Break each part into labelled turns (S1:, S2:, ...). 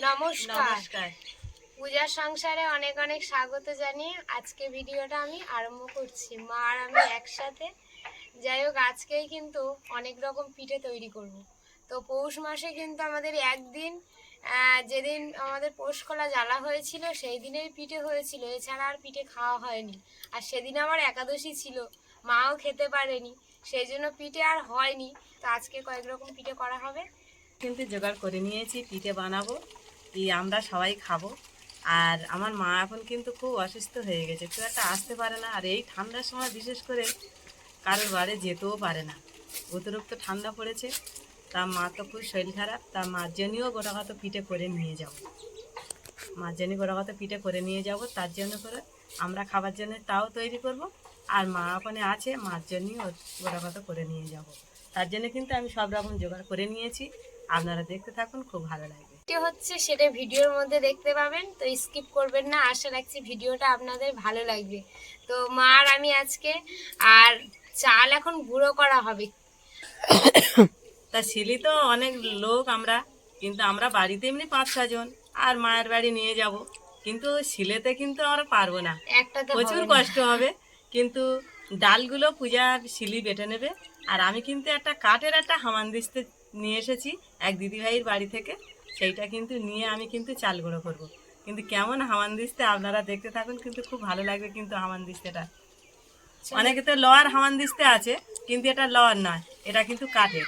S1: নমস্কার। পূজার সংসারে অনেক অনেক স্বাগত জানিয়ে আজকে ভিডিওটা আমি আরম্ভ করছি। মা আর আমি একসাথে। যাই হোক আজকেই কিন্তু অনেক রকম পিঠে তৈরি করব। তো পৌষ মাসে কিন্তু আমাদের একদিন যেদিন আমাদের পৌষ কলা জ্বালা হয়েছিল সেই দিনের পিঠে হয়েছিল। এছাড়া আর পিঠে খাওয়া হয়নি। আর সেদিন আমার একাদশী ছিল। মাও খেতে পারেনি সেই জন্য পিঠে আর হয়নি। তো আজকে কয়েক রকম পিঠে করা হবে।
S2: কিন্তু জোগাড় করে নিয়েছি পিঠে বানাবো। এই আমরা সবাই খাব। আর আমার মা এখন কিন্তু খুব অসুস্থ হয়ে গেছে। খুব একটা আসতে পারে না। আর এই ঠান্ডার সময় বিশেষ করে কারোর বাড়ি যেতেও পারে না। অতিরিক্ত ঠান্ডা পড়েছে। তার মা তো খুব শরীর খারাপ। তার মার জন্যও গোটাগত পিঠে করে নিয়ে যাব। মার জন্য গোটাগত পিঠে করে নিয়ে যাব। তার জন্য করে আমরা খাবার জন্য তাও তৈরি করব। আর মা ওখানে আছে। মার জন্যও গোটাগত করে নিয়ে যাব। তার জন্য কিন্তু আমি সব রকম জোগাড় করে নিয়েছি। আপনারা দেখতে থাকুন। খুব ভালো লাগবে।
S1: যেটি হচ্ছে সেটা ভিডিওর মধ্যে দেখতে পাবেন তো স্কিপ করবেন না। আশা রাখছি ভিডিওটা আপনাদের ভালো লাগবে। তো মা আর আমি আজকে আর চাল এখন গুঁড়ো করা হবে।
S2: তা শিলি তো অনেক লোক আমরা কিন্তু আমরা বাড়িতে এমনি পাঁচ ছজন আর মায়ের বাড়ি নিয়ে যাব। কিন্তু শিলেতে কিন্তু আমরা পারব না।
S1: একটা
S2: প্রচুর কষ্ট হবে কিন্তু ডালগুলো পূজার শিলি বেটে নেবে। আর আমি কিন্তু একটা কাঠের একটা হামান দিস্তে নিয়ে এসেছি এক দিদিভাইয়ের বাড়ি থেকে। সেইটা কিন্তু নিয়ে আমি কিন্তু চাল গুঁড়ো করব। কিন্তু কেমন হামান দিস্তে আপনারা দেখতে থাকুন কিন্তু খুব ভালো লাগবে কিন্তু হামান দিস্তেটা। অনেকে তো লোয়ার হামান দিস্তে আছে কিন্তু এটা লোয়ার নয় এটা কিন্তু কাঠের।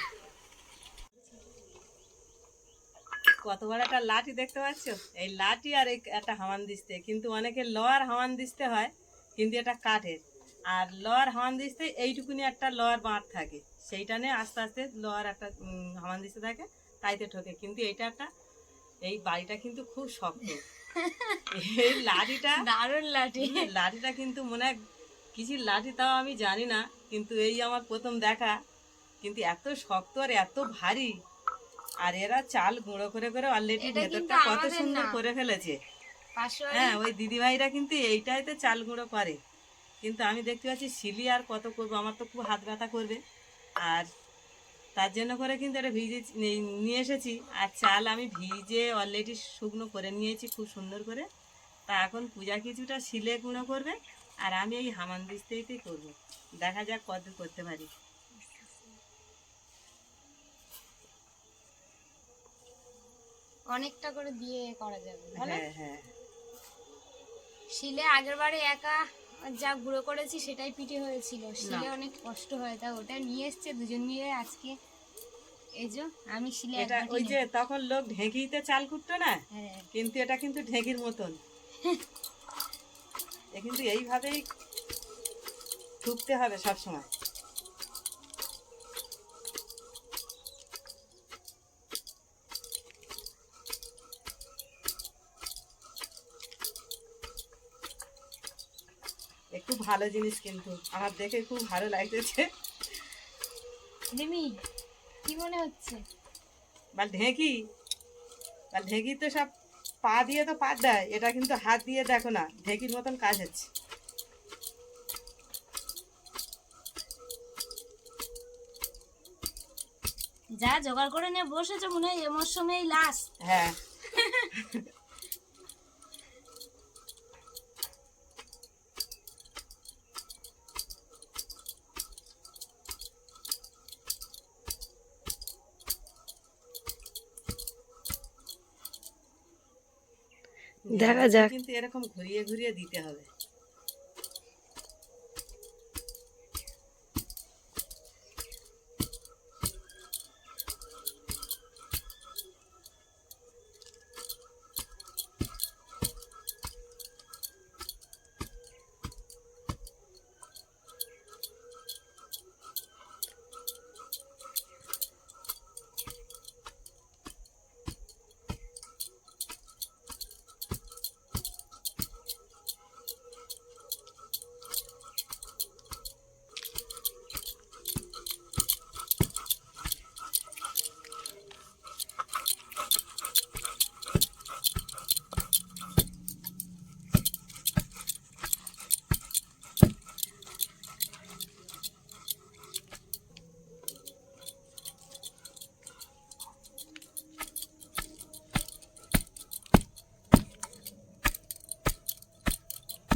S2: কত বড় একটা লাঠি দেখতে পাচ্ছ? এই লাঠি আর এই একটা হামান দিস্তে। কিন্তু অনেকে লোয়ার হামান দিস্তে হয় কিন্তু এটা কাঠের। আর লোয়ার হামান দিস্তে এইটুকুনি একটা লোয়ার বাঁট থাকে। সেইটা নিয়ে আস্তে আস্তে লোয়ার একটা হামান দিস্তে থাকে। তাইতে ঠোকে কিন্তু এটা একটা এই বাড়িটা কিন্তু খুব শক্ত। এই লাঠিটা
S1: দারুণ লাঠি।
S2: লাঠিটা কিন্তু মনে হয় কিছু লাঠি তাও আমি জানি না কিন্তু এই আমার প্রথম দেখা। কিন্তু এত শক্ত আর এত ভারী। আর এরা চাল গুঁড়ো করে করে অলরেডি ভেতরটা কত সুন্দর করে ফেলেছে। হ্যাঁ ওই দিদিভাইরা কিন্তু এইটাইতে চাল গুঁড়ো করে। কিন্তু আমি দেখতে পাচ্ছি শিলি আর কত করব আমার তো খুব হাত ব্যথা করবে। আর তার জন্য করে কিন্তু এটা ভিজে নিয়ে এসেছি। আর চাল আমি ভিজে অলরেডি শুকনো করে নিয়েছি খুব সুন্দর করে। তা এখন পূজা কিছুটা শিলে গুঁড়ো করবে আর আমি এই হামান দিস্তেইতেই করব। দেখা যাক কত করতে পারি।
S1: অনেকটা করে দিয়ে করা যাবে
S2: হ্যাঁ হ্যাঁ।
S1: শিলে আগের বারে একা যা গুঁড়ো করেছি সেটাই পিঠে হয়েছিল। শিলে অনেক কষ্ট হয় তা ওটা নিয়ে এসছে দুজন মিলে আজকে। এই যে আমি শিলে
S2: এটা ওই যে তখন লোক ঢেঁকিতে চাল কুটতো না
S1: হ্যাঁ।
S2: কিন্তু এটা কিন্তু ঢেঁকির মতন। কিন্তু এইভাবেই ঠুকতে হবে সব সময় ভালো জিনিস কিন্তু। আমার দেখে খুব ভালো লাগতেছে।
S1: রিমি কি মনে হচ্ছে?
S2: বা ঢেঁকি। বা ঢেঁকি তো সব পা দিয়ে তো পাত দেয়। এটা কিন্তু হাত দিয়ে দেখো না ঢেঁকির মতন কাজ হচ্ছে।
S1: যা জোগাড় করে নিয়ে বসেছো মনে হয় এমন সময় লাস্ট
S2: হ্যাঁ।
S1: দেখা যাক।
S2: কিন্তু এরকম ঘুরিয়ে ঘুরিয়ে দিতে হবে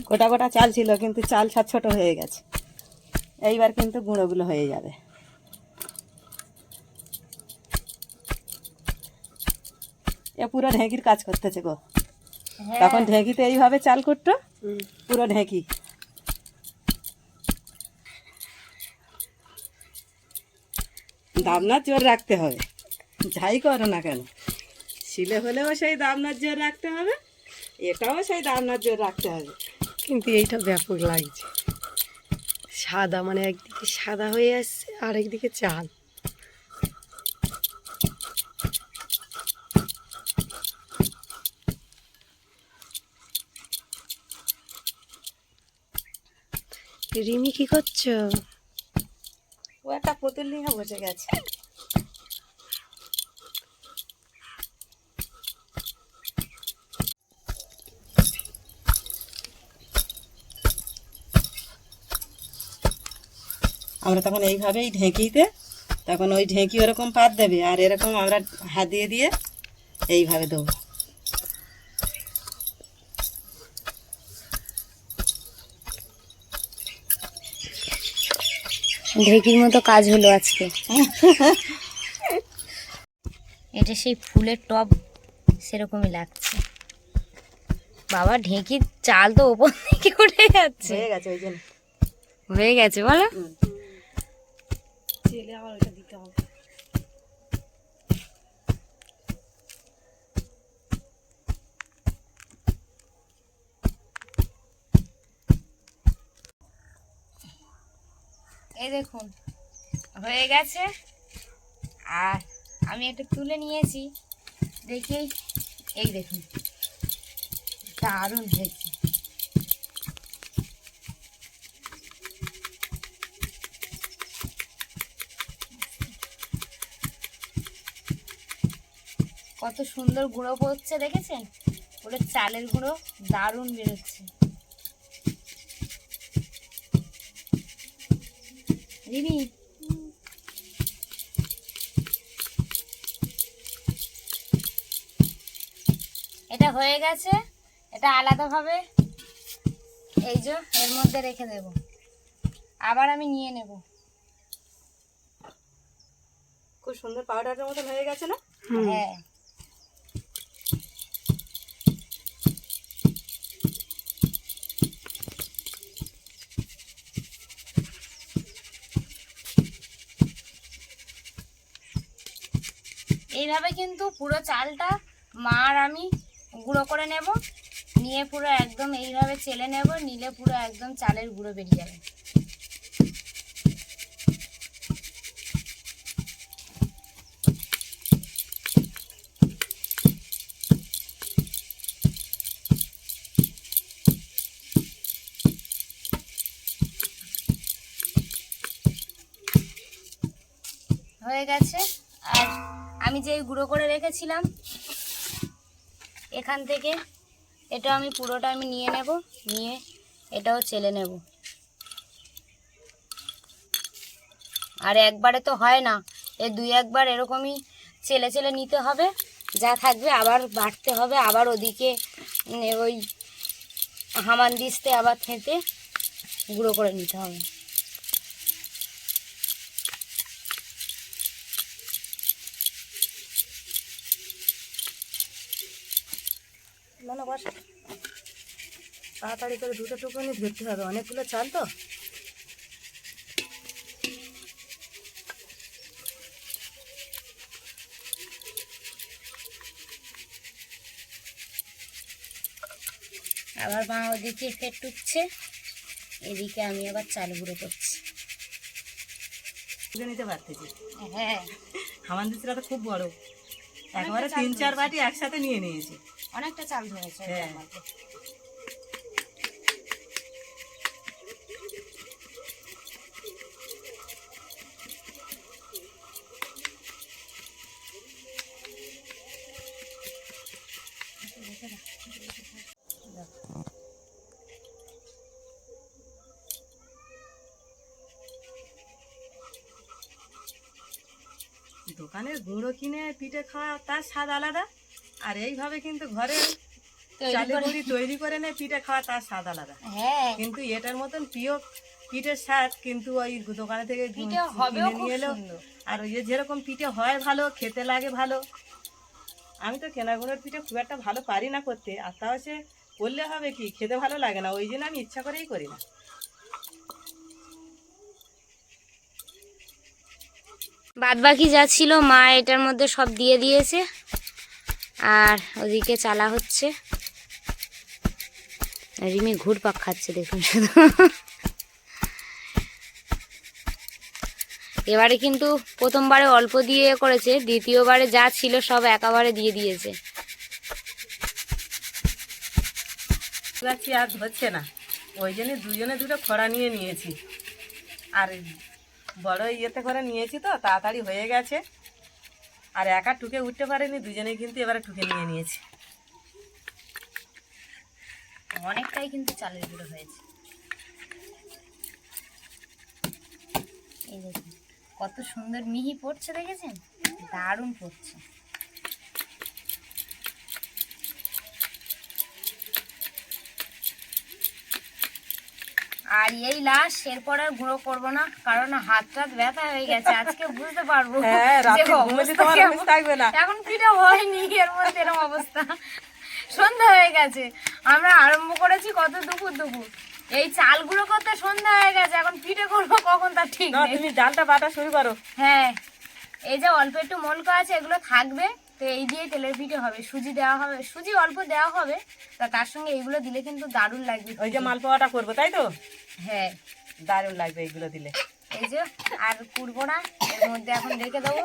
S2: গোটা গোটা চাল ছিল কিন্তু চাল সব ছোট হয়ে গেছে। এইবার কিন্তু গুঁড়োগুলো হয়ে যাবে। এ পুরো ঢেঁকির কাজ করতেছে গো। তখন ঢেঁকিতে এইভাবে চাল করতো পুরো ঢেঁকি। দামনার জোর রাখতে হবে। যাই করো না কেন শিলে হলেও সেই দামনার জোর রাখতে হবে এটাও সেই দামনার জোর রাখতে হবে।
S3: কিন্তু এইটা ব্যাপক লাগছে। সাদা মানে একদিকে সাদা হয়ে আসছে আর একদিকে চাল রিমি কি করছ?
S2: ও একটা পুতুল নিয়ে বসে গেছে। আমরা তখন এইভাবেই ঢেঁকিতে তখন ওই ঢেঁকি ওরকম পাত দেবে আর এরকম আমরা হাত দিয়ে দিয়ে এইভাবে দেবো।
S1: ঢেকির মতো কাজ হলো আজকে। এটা সেই ফুলের টব সেরকমই লাগছে। বাবা ঢেঁকির চাল তো ওপর থেকে উঠে যাচ্ছে।
S2: হয়ে গেছে ওই জন্য।
S1: হয়ে গেছে বলো।
S3: চেলে আবার ওইটা দিতে হবে।
S1: এই দেখুন, হয়ে গেছে। আর আমি একটা তুলে নিয়েছি। দেখি, এই দেখুন, দারুণ হয়েছে। কত সুন্দর গুঁড়ো পড়ছে দেখেছেন? ওটা চালের গুঁড়ো দারুণ বেরোচ্ছে। রিমি এটা হয়ে গেছে। এটা আলাদাভাবে এই যে এর মধ্যে রেখে দেব। আবার আমি নিয়ে নেব।
S2: খুব সুন্দর পাউডারের মতন হয়ে গেছে না?
S1: হ্যাঁ। এইভাবে কিন্তু পুরো চালটা মা আর আমি গুঁড়ো করে নেব। নিয়ে পুরো একদম এইভাবে চেলে নেব, নিলে পুরো একদম চালের গুঁড়ো বেরিয়ে যাবে। হয়ে গেছে। আমি যে গুঁড়ো করে রেখেছিলাম, এখান থেকে এটা আমি পুরোটা আমি নিয়ে নেব, নিয়ে এটাও চেলে নেব। আর একবারে তো হয় না, এ দুই একবার এরকমই চেলে চেলে নিতে হবে, যা থাকবে আবার বাটতে হবে, আবার ওদিকে ওই হামান দিস্তে আবার থেঁতে গুঁড়ো করে নিতে হবে।
S2: না না বস তাড়াতাড়ি করে দুটো টুকুনি ধরতে হবে। অনেকগুলো চাল তো?
S1: আবার মা ওদিকে ফের টুকছে এদিকে আমি আবার চাল গুঁড়ো করছি।
S2: নিতে পারতেছি।
S1: হ্যাঁ।
S2: দিচ্ছিলা তো খুব বড়। একবারে তিন চার বাটি একসাথে নিয়ে নিয়েছি।
S1: অনেকটা চাল ধরেছে ওটার
S2: হ্যাঁ। দোকানের গুঁড়ো কিনে পিঠে খাওয়া তার স্বাদ আলাদা আর এইভাবে কিন্তু ঘরে চালের গুঁড়ি তৈরি করে নে পিঠে খাওয়া তার স্বাদ আলাদা।
S1: হ্যাঁ।
S2: কিন্তু এটার মতন প্রিয় পিঠের স্বাদ কিন্তু ওই দোকানে থেকে কিনে নিয়ে এলো। আর ওই যে যেরকম পিঠে হয় ভালো খেতে লাগে ভালো। আমি তো কেনাগুলোর পিঠে খুব একটা ভালো পারি না করতে। আর তাও সে করলে হবে কি খেতে ভালো লাগে না ওই জন্য আমি ইচ্ছা করেই করি না।
S1: বাদ বাকি যা ছিল মা এটার মধ্যে সব দিয়ে দিয়েছে। আর ওদিকে চালা হচ্ছে। রিমি ঘুর পাক খাচ্ছে দেখুন শুধু। এবারে কিন্তু প্রথমবারে অল্প দিয়ে করেছে, দ্বিতীয়বারে যা ছিল সব একেবারে দিয়ে দিয়েছে।
S2: আর ধরছে না। ওই জন্য দুজনে দুটো খরা নিয়ে নিয়েছি। আর বড় ইয়েতে করে নিয়েছি তো, তাড়াতাড়ি হয়ে গেছে। আর একা টুকে উঠতে পারেনি দুজনে কিন্তু এবারে টুকে নিয়ে নিয়েছে।
S1: অনেকটাই কিন্তু চালের গুঁড়ো হয়েছে। এই কত সুন্দর মিহি পড়ছে, দেখেছেন? দারুণ পড়ছে। আর এই লাশ এরপর আর গুঁড়ো করব না কারণ হাত টাত ব্যথা হয়ে গেছে আজকে বুঝতে পারব
S2: হ্যাঁ
S1: এখন পিঠা হয়নি এর মধ্যে এরকম অবস্থা। সন্ধ্যা হয়ে গেছে আমরা আরম্ভ করেছি কত দুপুর দুপুর। এই চালগুলো করতে সন্ধ্যা হয়ে গেছে এখন পিঠে করব কখন তার ঠিক
S2: তুমি ডালটা বাটা শুরু করো।
S1: হ্যাঁ এই যে অল্প একটু মলকা আছে এগুলো থাকবে। তো এই দিয়ে তেলের পিঠে হবে সুজি দেওয়া হবে সুজি অল্প দেওয়া হবে তা তার সঙ্গে এইগুলো দিলে কিন্তু দারুণ লাগবে
S2: ওই যে মালপোয়াটা করব তাই তো?
S1: হ্যাঁ।
S2: দারুণ লাগবে এইগুলো দিলে।
S1: এই যে আর করব না এর মধ্যে এখন রেখে দেবো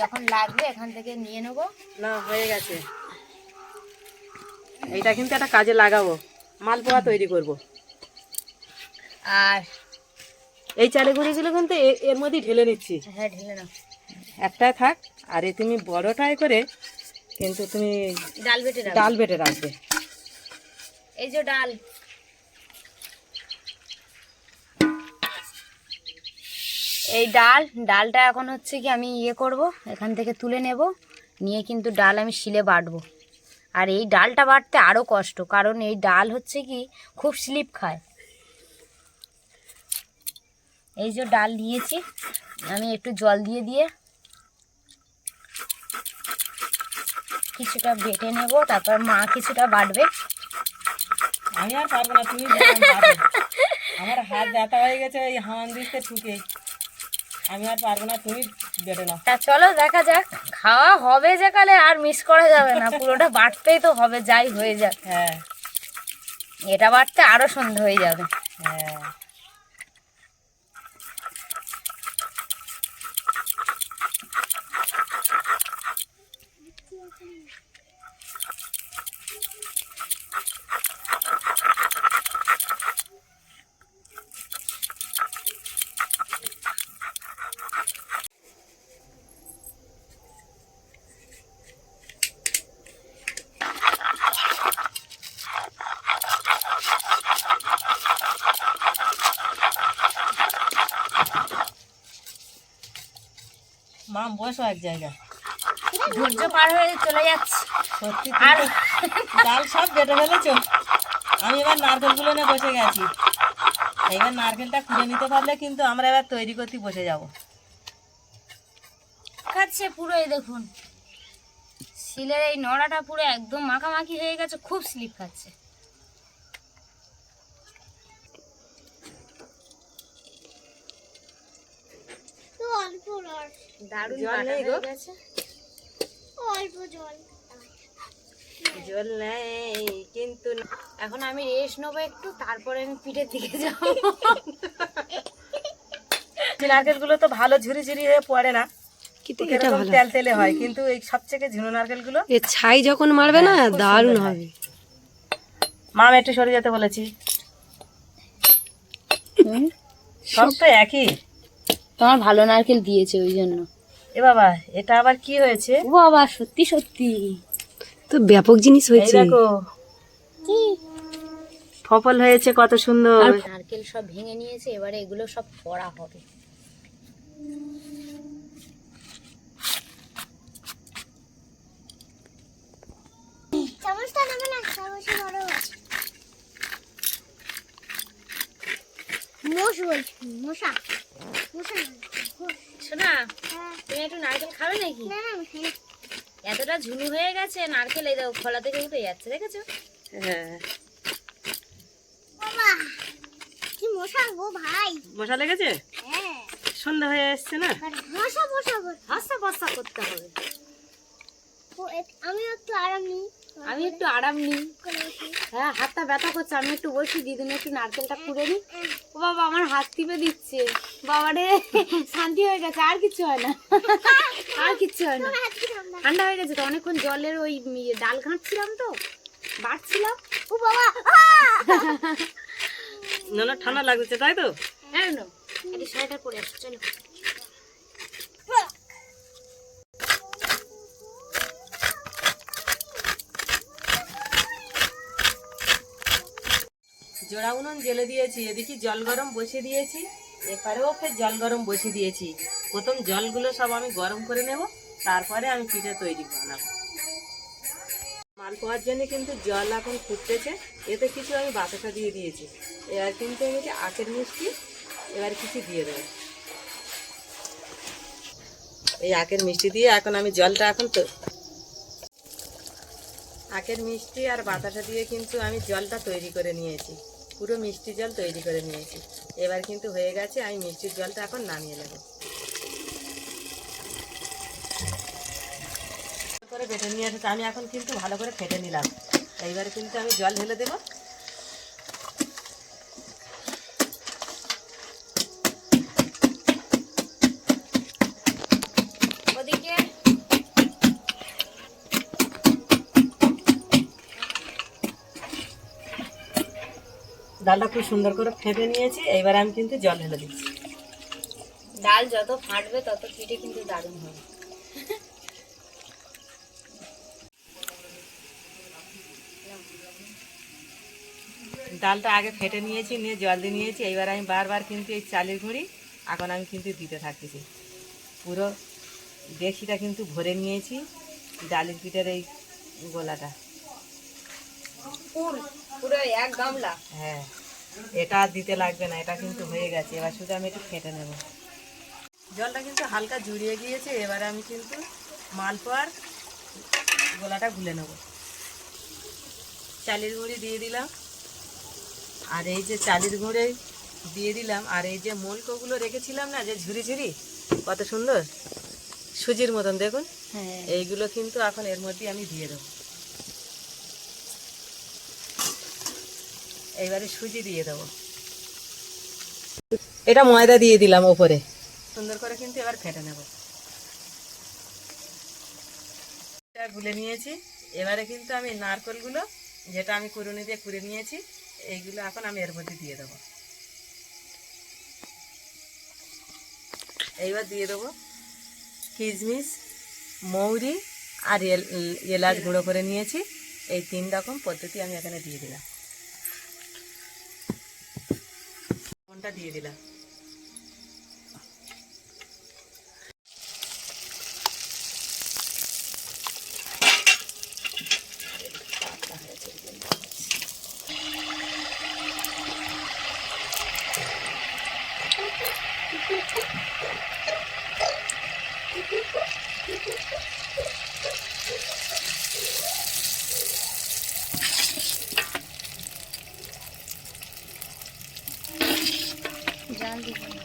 S1: যখন লাগবে এখান থেকে নিয়ে নেব।
S2: না হয়ে গেছে। এইটা কিন্তু একটা কাজে লাগাবো মালপোয়া তৈরি করব।
S1: আর
S2: এই চালে গুঁড়িগুলো কিন্তু এর মধ্যেই ঢেলে নিচ্ছি।
S1: হ্যাঁ ঢেলে নাও।
S2: একটা থাক আর এ তুমি বড়টাই করে কিন্তু তুমি
S1: ডাল বেটে
S2: ডাল বেটে রাখবে।
S1: এই যে ডাল। এই ডাল ডালটা এখন হচ্ছে কি আমি ইয়ে করব এখান থেকে তুলে নেব নিয়ে কিন্তু ডাল আমি শিলে বাটবো। আর এই ডালটা বাটতে আরও কষ্ট কারণ এই ডাল হচ্ছে কি খুব স্লিপ খায়। এই যে ডাল নিয়েছি আমি একটু জল দিয়ে দিয়ে কিছুটা বেটে নেব তারপর মা কিছুটা বাটবে
S2: আমি আর পারব না তুমি আমার হাত ব্যথা হয়ে গেছে এই হামান দিতে ঠুকে। আমি আর পারব না তুমি বেটে নাও।
S1: তা চলো দেখা যাক। খাওয়া হবে যে কালে আর মিস করা যাবে না। পুরোটা বাটতেই তো হবে যাই হয়ে যাক।
S2: হ্যাঁ।
S1: এটা বাটতে আরও সন্ধে হয়ে যাবে।
S2: হ্যাঁ। মাম বসো এক জায়গায়
S1: ধৈর্য পার হয়ে চলে যাচ্ছে।
S2: সত্যি
S1: আর
S2: ডাল সব বেটে ফেলেছো? আমি এবার নারকেলগুলো নিয়ে বসে গেছি। এবার নারকেলটা খুঁড়ে নিতে পারলে কিন্তু আমরা এবার তৈরি করতে বসে যাব।
S1: খাচ্ছে পুরো এই দেখুন। শিলের এই নড়াটা পুরো একদম মাখামাখি হয়ে গেছে খুব স্লিপ খাচ্ছে। দারুণ
S2: জল নেই গো?
S1: গেছে।
S2: জল। নেই কিন্তু
S1: এখন আমি রেস্ট নেব একটু তারপরে আমি পিঠের দিকে যাব।
S2: নারকেলগুলো তো ভালো ঝুরি ঝুরি হয়ে পড়ে না
S3: কিন্তু এটা ভালো।
S2: তেল তেলে হয় কিন্তু এই সবথেকে ঝুনো নারকেলগুলো
S3: এ ছাই যখন মারবে না
S2: হ্যাঁ,
S3: দারুণ হবে।
S2: মাম একটু সরে যেতে বলেছি। সব তো একই।
S1: তোমার ভালো নারকেল দিয়েছে ওই জন্য।
S2: এ বাবা এটা আবার কি হয়েছে?
S1: ও বাবা সত্যি সত্যি।
S3: তো ব্যাপক জিনিস
S2: এই
S3: হয়েছে।
S2: দেখো। ফফল হয়েছে কত সুন্দর।
S1: নারকেল সব ভেঙে নিয়েছে এবারে এগুলো সব পড়া হবে।
S4: মশা। মশা।
S1: শোনা। তুমি একটু নারকেল খাবে নাকি? এতটা ঝুনু হয়ে গেছে নারকেল এই দেখো খোলা থেকে উঠে যাচ্ছে দেখেছ?
S2: হ্যাঁ।
S4: বাবা কি মশা গো ভাই।
S2: মশা লেগেছে?
S4: হ্যাঁ।
S2: সন্ধ্যা হয়ে এসছে না?
S4: মশা মশা
S1: হাসা বসা করতে হবে।
S4: আমি একটু আরাম নিই।
S1: আমি একটু আরাম নিই। হ্যাঁ হাতটা ব্যথা করছে আমি একটু বসি দিদিনে একটু নারকেলটা কুড়ে নিই। ও বাবা আমার হাত টিপে দিচ্ছে। বাবা রে শান্তি হয়ে গেছে আর কিচ্ছু হয় না। আর কিচ্ছু হয় না।
S4: ঠান্ডা?
S1: হয়ে গেছে তো অনেকক্ষণ জলের ওই ইয়ে ডাল ঘাঁটছিলাম তো বাড়ছিলাম।
S4: ও বাবা!
S2: না না ঠান্ডা লাগছে তাই তো?
S1: হ্যাঁ। নো একটু সোয়েটার পরে আসো চলো।
S2: জোড়া উনুন জেলে দিয়েছি, এদিকে জল গরম বসিয়ে দিয়েছি, এপারেও ফের জল গরম বসিয়ে দিয়েছি। প্রথম জলগুলো সব আমি গরম করে নেব, তারপরে আমি পিঠে তৈরি বানাবো। মাল পাওয়ার জন্য কিন্তু জল এখন ফুটতেছে, এতে কিছু আমি বাতাসা দিয়ে দিয়েছি। এবার কিন্তু আমি আখের মিষ্টি, এবার কিছু দিয়ে দেবো। এই আখের মিষ্টি দিয়ে এখন আমি জলটা এখন তো আখের মিষ্টি আর বাতাসা দিয়ে কিন্তু আমি জলটা তৈরি করে নিয়েছি। পুরো মিষ্টি জল তৈরি করে নিয়েছি। এবার কিন্তু হয়ে গেছে, আমি মিষ্টির জলটা এখন নামিয়ে নেব। করে বেটে নিয়ে এসেছে আমি এখন কিন্তু ভালো করে ফেটে নিলাম। এইবার কিন্তু আমি জল ঢেলে দেবো। ডালটা খুব সুন্দর করে ফেটে নিয়েছি এইবার আমি কিন্তু জল ঢেলে দিচ্ছি।
S1: ডাল যত ফাটবে তত পিঠে কিন্তু দারুণ হবে।
S2: ডালটা আগে ফেটে নিয়েছি নিয়ে জল দিয়ে নিয়েছি এইবার আমি বারবার কিন্তু এই চালের গুঁড়ি এখন আমি কিন্তু দিতে থাকতেছি। পুরো দেশিটা কিন্তু ভরে নিয়েছি ডালের পিঠের এই গোলাটা।
S1: পুরো এক গামলা।
S2: হ্যাঁ। এটা আর দিতে লাগবে না এটা কিন্তু হয়ে গেছে। এবার শুধু আমি একটু ফেটে নেব। জলটা কিন্তু হালকা জুড়িয়ে গিয়েছে এবারে আমি কিন্তু মালপোয়ার গোলাটা গুলে নেব। চালের গুঁড়ি দিয়ে দিলাম। আর এই যে চালের গুঁড়ে দিয়ে দিলাম আর এই যে মলকোগুলো রেখেছিলাম না যে ঝুরি ঝুরি কত সুন্দর? সুজির মতন দেখুন।
S1: হ্যাঁ।
S2: এইগুলো কিন্তু এখন এর মধ্যে আমি দিয়ে দেবো। এইবারে সুজি দিয়ে দেবো। এটা ময়দা দিয়ে দিলাম ওপরে। সুন্দর করে কিন্তু এবার ফেটে নেব। এটা গুলে নিয়েছি। এবারে কিন্তু আমি নারকলগুলো, যেটা আমি কুরুনি দিয়ে কুড়ে নিয়েছি, এইগুলো এখন আমি এর মধ্যে দিয়ে দেবো। এইবার দিয়ে দেবো কিশমিশ, মৌরি আর এলাচ গুঁড়ো করে নিয়েছি। এই তিন রকম পদ্ধতি আমি এখানে দিয়ে দিলাম। দিয়ে দিলাম
S1: জাল দিব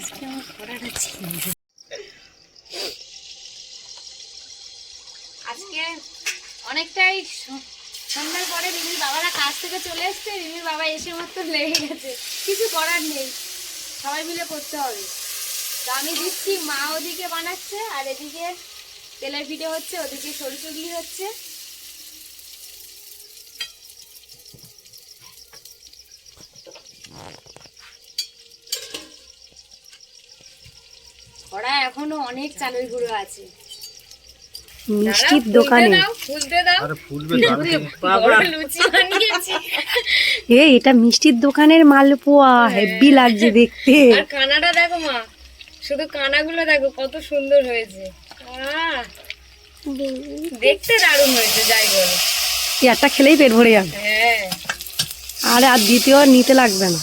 S1: আজকে আমার পড়াটা ছিল আজকে অনেকটাই সন্ধ্যার পরে রিমির বাবারা কাজ থেকে চলে এসছে, রিমির বাবা এসে মাত্র লেগে গেছে। কিছু করার নেই, সবাই মিলে করতে হবে। তো আমি দিচ্ছি, মা ওদিকে বানাচ্ছে, আর এদিকে তেলের পিঠে হচ্ছে, ওদিকে সরু হচ্ছে কড়া এখনও অনেক চালের গুঁড়ো আছে।
S3: মিষ্টির দোকানে। এ এটা মিষ্টির দোকানের মালপোয়া হেভি লাগছে দেখতে।
S1: কানাটা দেখো মা শুধু কানাগুলো দেখো কত সুন্দর হয়েছে। আহ, দেখতে দারুণ হয়েছে যাই বলো।
S3: একটা খেলেই পেট ভরে যাবে।
S1: হ্যাঁ।
S3: আর আর দ্বিতীয় নিতে লাগবে না।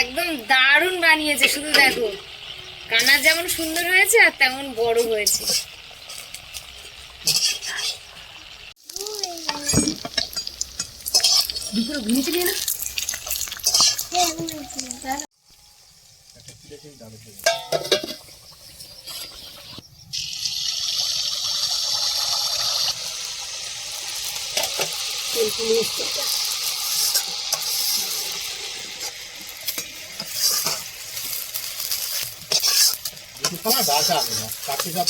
S1: একদম দারুণ বানিয়েছে শুধু দেখো। কানা যেমন সুন্দর হয়েছে আর তেমন বড় হয়েছে।
S5: সময় বাসা আমি না কাছে সব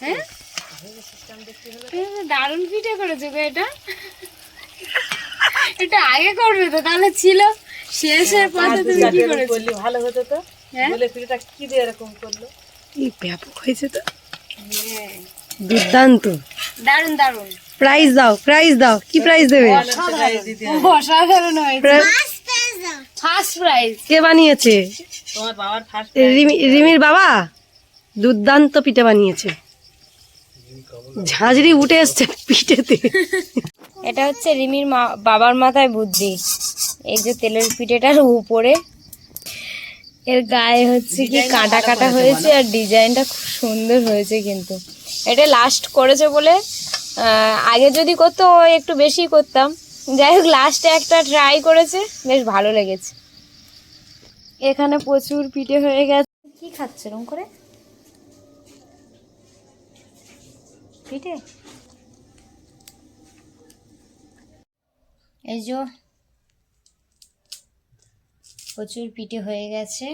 S1: হ্যাঁ দারুণ পিঠে করেছ গো এটা এটা তাহলে ছিল। শেষের পথে তুমি কি করেছ?
S2: ভালো হতো তো।
S1: হ্যাঁ?
S2: বলে পিঠেটা কি দিয়ে এরকম করল?
S3: এই ব্যাপক হয়েছে তো।
S1: হ্যাঁ।
S3: দুর্দান্ত।
S1: দারুণ দারুণ।
S3: প্রাইজ দাও প্রাইজ দাও। কি প্রাইজ দেবে।
S1: অসাধারণ। হয়েছে। ফার্স্ট প্রাইজ
S3: কে বানিয়েছে?
S2: তোমার বাবার ফার্স্ট
S3: রিমি- রিমির বাবা? দুর্দান্ত পিঠে বানিয়েছে। ঝাঁঝরি উঠে এসছে পিঠেতে।
S1: এটা হচ্ছে রিমির মা বাবার মাথায় বুদ্ধি। এই যে তেলের পিঠেটার উপরে এর গায়ে হচ্ছে কি কাটা কাটা হয়েছে আর ডিজাইনটা খুব সুন্দর হয়েছে কিন্তু। এটা লাস্ট করেছে বলে আগে যদি করতো একটু বেশি করতাম। যাই হোক লাস্টে একটা ট্রাই করেছে বেশ ভালো লেগেছে। এখানে প্রচুর পিঠে হয়ে গেছে। কি খাচ্ছে এরকম করে? পিঠে? এই যে প্রচুর পিঠে হয়ে গেছে।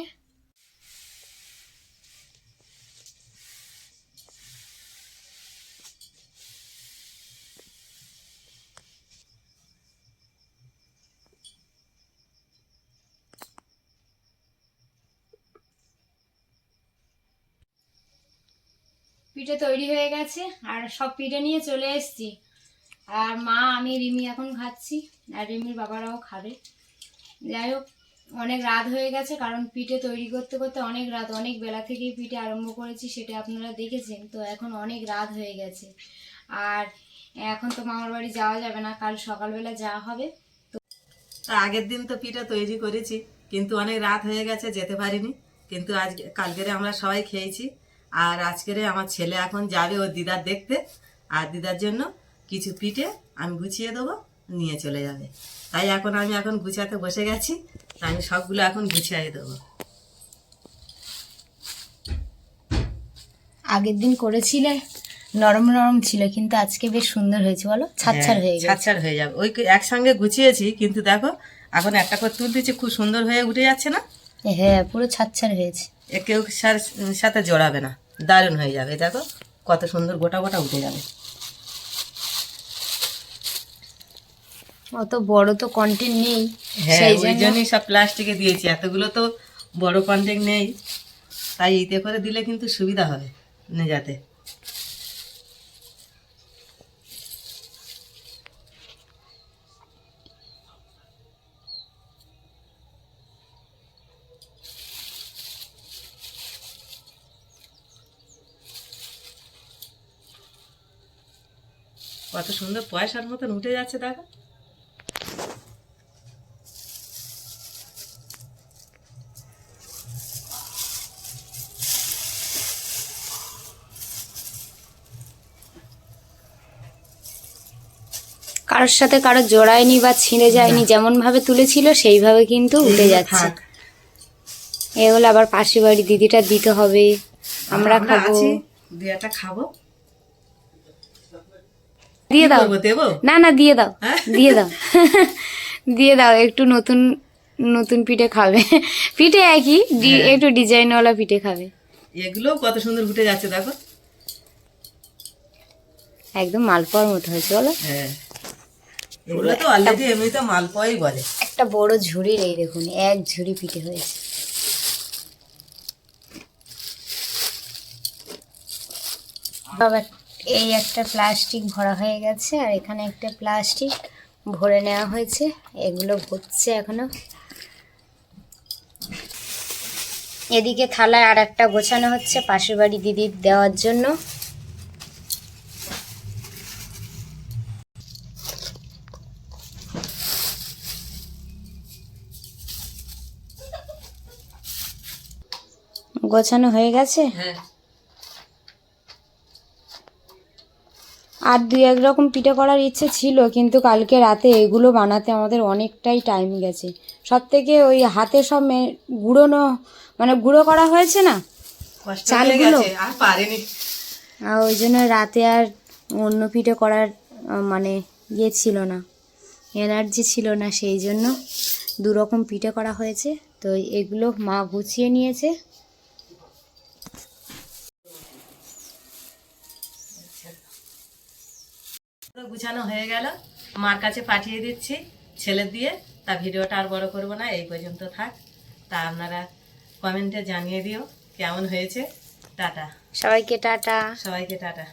S1: পিঠে তৈরি হয়ে গেছে, আর সব পিঠে নিয়ে চলে এসেছি। আর মা, আমি রিমি এখন খাচ্ছি, আর রিমির বাবারাও খাবে। যাই হোক, অনেক রাত হয়ে গেছে, কারণ পিঠে তৈরি করতে করতে অনেক রাত, অনেক বেলা থেকেই পিঠে আরম্ভ করেছি, সেটা আপনারা দেখেছেন, তো এখন অনেক রাত হয়ে গেছে। আর এখন তো মামার বাড়ি যাওয়া যাবে না, কাল সকালবেলা যাওয়া হবে।
S2: তা আগের দিন তো পিঠা তৈরি করেছি, কিন্তু অনেক রাত হয়ে গেছে, যেতে পারিনি। কিন্তু আজ, কালকেরে আমরা সবাই খেয়েছি, আর আজকেরে আমার ছেলে এখন যাবে ওর দিদার দেখতে, আর দিদার জন্য কিছু পিঠে আমি গুছিয়ে দেবো নিয়ে চলে যাবে। তাই এখন আমি এখন গুছাতে বসে গেছি আমি সবগুলো এখন গুছিয়ে দেবো।
S1: আগের দিন করেছিলে নরম নরম ছিল কিন্তু আজকে বেশ সুন্দর হয়েছে বলো? ছাড়ছাড় হয়ে গেছে।
S2: ছাড়ছাড় হয়ে যাবে। ওই একসঙ্গে গুছিয়েছি কিন্তু দেখো এখন একটা করে তুলতেছি খুব সুন্দর হয়ে উঠে যাচ্ছে না?
S1: হ্যাঁ পুরো ছাড়ছাড় হয়েছে।
S2: কেউ সাথে জড়াবে না দারুণ হয়ে যাবে দেখো কত সুন্দর গোটা গোটা উঠে যাবে।
S1: অত বড় তো কন্টেন্ট নেই
S2: হ্যাঁ
S1: সেই
S2: ওই জন্যই সব প্লাস্টিকে দিয়েছি। এতগুলো তো বড় কন্টেক্ট নেই। তাই ইতে করে দিলে কিন্তু সুবিধা হবে যাতে কত সুন্দর পয়সার মতন উঠে যাচ্ছে দেখো।
S1: কারোর সাথে কারও জোড়ায়নি বা ছিঁড়ে যায়নি যেমন ভাবে তুলেছিল সেইভাবে কিন্তু উঠে যাচ্ছে। এগুলো আবার পাশের বাড়ি দিদিটা দিতে হবে। আমরা খাব।
S2: একটা খাব?
S1: দিয়ে দাও।
S2: দেবো?
S1: না না দিয়ে দাও।
S2: হ্যাঁ?
S1: দিয়ে দাও। দিয়ে দাও একটু নতুন নতুন পিঠে খাবে। পিঠে একই
S2: হ্যাঁ।
S1: একটু ডিজাইনওয়ালা পিঠে খাবে।
S2: এগুলো কত সুন্দর ফুটে যাচ্ছে দেখো।
S1: একদম মালপোয়ার মতো হয়েছে বলো।
S2: হ্যাঁ। এগুলো তো অলরেডি এমনিতে মালপোয়াই বলে।
S1: একটা বড় ঝুড়ির এই দেখুন এক ঝুড়ি পিঠে হয়েছে। এই একটা প্লাস্টিক ভরা হয়ে গেছে আর এখানে একটা প্লাস্টিক ভরে নেওয়া হয়েছে। এগুলো ভরছে এখনও। এদিকে থালায় আর একটা গোছানো হচ্ছে পাশের বাড়ি দিদির দেওয়ার জন্য। গোছানো হয়ে গেছে?
S2: হ্যাঁ।
S1: আর দুই এক রকম পিঠে করার ইচ্ছে ছিল কিন্তু কালকে রাতে এগুলো বানাতে আমাদের অনেকটাই টাইম গেছে। সব থেকে ওই হাতে সব গুঁড়োনো মানে গুঁড়ো করা হয়েছে না? চালগুলো?
S2: আর
S1: ওই জন্য রাতে আর অন্য পিঠে করার মানে ইয়ে ছিল না এনার্জি ছিল না সেই জন্য দু রকম পিঠে করা হয়েছে। তো এগুলো মা গুছিয়ে নিয়েছে।
S2: গুছানো হয়ে গেল। মার কাছে পাঠিয়ে দিচ্ছি ছেলে দিয়ে। তা ভিডিওটা আর বড় করব না এই পর্যন্ত থাক। তা আপনারা কমেন্টে জানিয়ে দিও কেমন হয়েছে। টাটা।
S1: সবাইকে টাটা।
S2: সবাইকে টাটা।